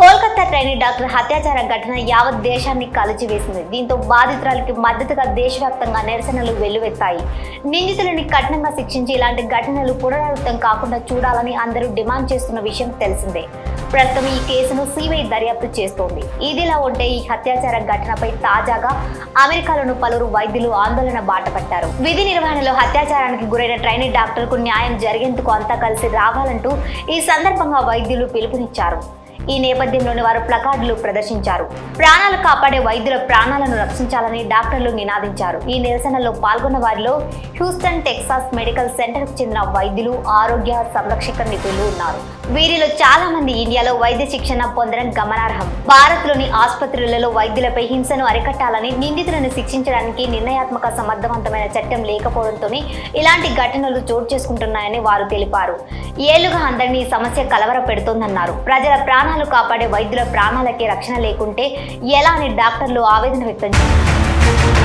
Kolkata trainee doctor హత్యాచార ఘటన యావత్ దేశాన్ని కలిచివేసింది. దీంతో బాధితురాలకి మద్దతుగా దేశవ్యాప్తంగా నిరసనలు వెల్లువెత్తాయి. నిందితులని కఠినంగా శిక్షించి ఇలాంటి ఘటనలు పునరావృతం కాకుండా చూడాలని అందరూ డిమాండ్ చేస్తున్న విషయం తెలిసిందే. ప్రస్తుతం ఈ కేసును సిబిఐ దర్యాప్తు చేస్తోంది. ఇదిలా ఉంటే ఈ హత్యాచార ఘటనపై తాజాగా అమెరికాలోని పలువురు వైద్యులు ఆందోళన బాటపట్టారు విధి నిర్వహణలో హత్యాచారానికి గురైన ట్రైనీ డాక్టర్కు న్యాయం జరిగేందుకు అంతా కలిసి రావాలంటూ ఈ సందర్భంగా వైద్యులు పిలుపునిచ్చారు. ఈ నేపథ్యంలోని వారు ప్లకార్డులు ప్రదర్శించారు. ప్రాణాలు కాపాడే వైద్యుల ప్రాణాలను రక్షించాలని డాక్టర్లు నినాదించారు. ఈ నిరసనలో పాల్గొన్న వారిలో హ్యూస్టన్ టెక్సాస్ మెడికల్ సెంటర్కు చెందిన వైద్యులు ఆరోగ్య సంరక్షక నిపుణులు ఉన్నారు. వీరిలో చాలా మంది ఇండియాలో వైద్య శిక్షణ పొందడం గమనార్హం. భారత్లోని ఆసుపత్రులలో వైద్యులపై హింసను అరికట్టాలని నిందితులను శిక్షించడానికి నిర్ణయాత్మక సమర్థవంతమైన చట్టం లేకపోవడంతోనే ఇలాంటి ఘటనలు చోటు చేసుకుంటున్నాయని వారు తెలిపారు. ఏళ్ళుగా అందరినీ సమస్య కలవర పెడుతోందన్నారు ప్రజల ప్రాణ ప్రాణాలు కాపాడే వైద్యుల ప్రాణాలకే రక్షణ లేకుంటే ఎలా అని డాక్టర్లు ఆవేదన వ్యక్తం చేశారు?